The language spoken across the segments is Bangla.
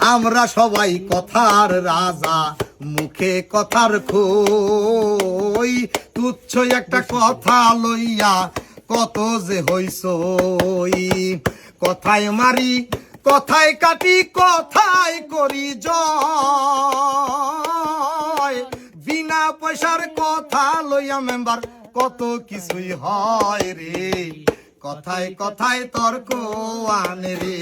আমরা সবাই কথার রাজা, মুখে কথার খই। তুচ্ছ একটা কথা লইয়া কত যে হইসই। কথায় মারি, কথায় কাটি, কথায় করি জয়। বিনা পয়সার কথা লইয়া মেম্বার, কত কিছুই হয় রে। কথায় কথায় তর্ক আনে রে।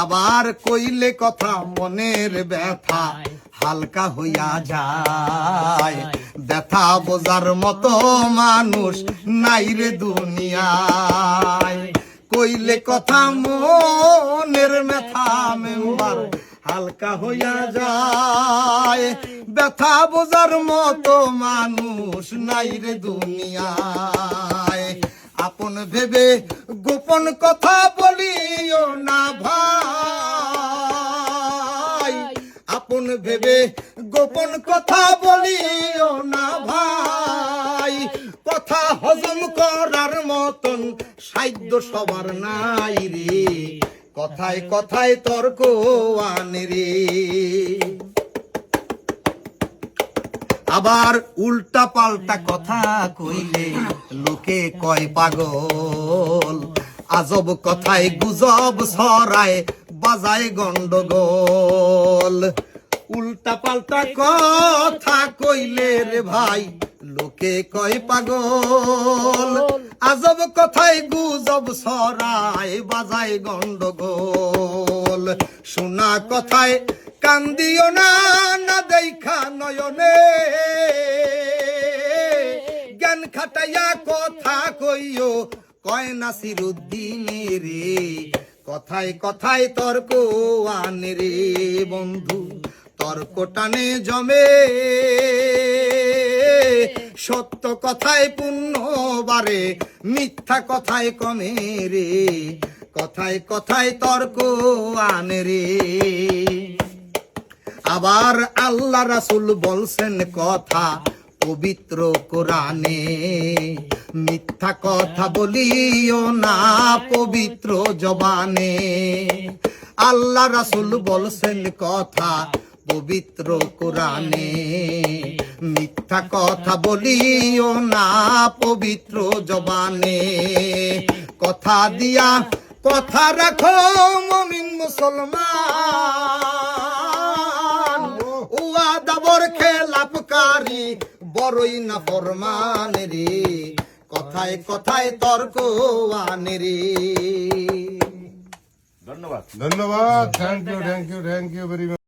আবার কইলে কথা মনের ব্যথা হালকা হইয়া যায়। ব্যথা বোঝার মতো মানুষ নাই রে দুনিয়ায়। কইলে কথা মনের ব্যথা মেম্বার হালকা হইয়া যায়। ব্যথা বোঝার মতো মানুষ নাই রে দুনিয়ায়। আপন ভেবে গোপন কথা বলিও না ভাই। আপন ভেবে গোপন কথা বলিও না ভাই। কথা হজম করার মতন সাধ্য সবার নাই রে। কথায় কথায় তর্ক আনে রে। আবার উল্টা পাল্টা কথা কইলে লোকে কয় পাগল। আজব কথায় গুজব ছড়ায় বাজায় গন্ডগোল। উল্টা পাল্টা কথা কইলে রে ভাই, লোকে কয় পাগল। আজব কথায় গুজব ছড়ায় বাজায় গন্ডগোল। শোনা কথায় কান্দিও না না দেখা নয়নে। জ্ঞান খাটাইয়া কথা কইও, কয় নাসির রে কথায় কথায় তর্ক আনে রে বন্ধু তর্ক টানে জমে। সত্য কথায় পুণ্য বারে মিথ্যা কথায় কমে রে। কথায় কথায় তর্ক আনে রে। আবার আল্লাহ রাসুল বলছেন কথা পবিত্র কোরআনে। মিথ্যা কথা বলিও না পবিত্র জবানে। আল্লাহ রাসুল বলছেন কথা পবিত্র কোরআনে। মিথ্যা কথা বলিও না পবিত্র জবানে। কথা দিয়া কথা রাখো মমিন মুসলমান। উয়া দাবর খেলাপকারী বড়ই না ফরমান রে কথায় কথায় তর্ক আনে রে ধন্যবাদ। ধন্যবাদ। Thank you thank you thank you very much